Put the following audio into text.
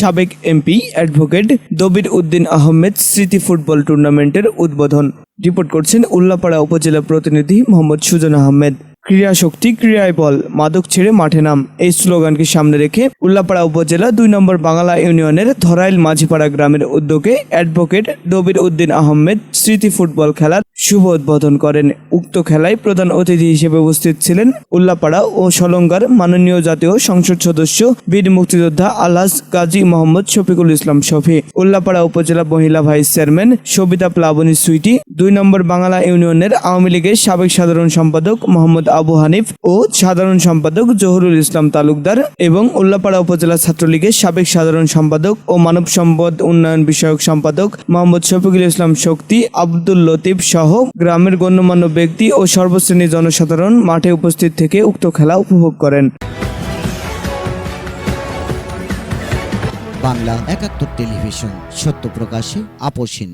সাবেক MP advocate Dabir Uddin Ahmed স্মৃতি football টুর্নামেন্টের উদ্বোধন। রিপোর্ট করছেন উল্লাপাড়া উপজেলা প্রতিনিধি মোহাম্মদ সুজন আহমেদ। ক্রীড়া শক্তি ক্রীড়ায় বল মাদক ছেড়ে মাঠে নাম। এই স্লোগানকে সামনে রেখে উল্লাপাড়া উপজেলা দুই নম্বর বাংলা ইউনিয়নের ধরাইল মাঝিপাড়া গ্রামের উদ্যোগে অ্যাডভোকেট দবির উদ্দিন আহমেদ স্মৃতি ফুটবল খেলার শুভ উদ্বোধন করেন। উক্ত খেলায় প্রধান অতিথি হিসেবে উপস্থিত ছিলেন উল্লাপাড়া ও সলঙ্গার মাননীয় জাতীয় সংসদ সদস্য, বীর মুক্তিযোদ্ধা আলহাজ গাজী মোহাম্মদ শফিকুল ইসলাম শফি, উল্লাপাড়া উপজেলা মহিলা ভাইস চেয়ারম্যান সবিতা প্লাবনী সুইটি, দুই নম্বর বাংলা ইউনিয়নের আওয়ামী লীগের সাবেক সাধারণ সম্পাদক মোহাম্মদ আবু হানিফ ও সাধারণ সম্পাদক জহুরুল ইসলাম তালুকদার এবং উল্লাপাড়া উপজেলা ছাত্রলীগের সাবেক সাধারণ সম্পাদক ও মানব সম্পদ উন্নয়ন বিষয়ক সম্পাদক মোহাম্মদ শফিকুল ইসলাম শক্তি, আব্দুল লতিফ সহ গ্রামের গণ্যমান্য ব্যক্তি ও সর্বশ্রেণীর জনসাধারণ মাঠে উপস্থিত থেকে উক্ত খেলা উপভোগ করেন। বাংলা একাত্তর টেলিভিশন, সত্য প্রকাশে আপোষহীন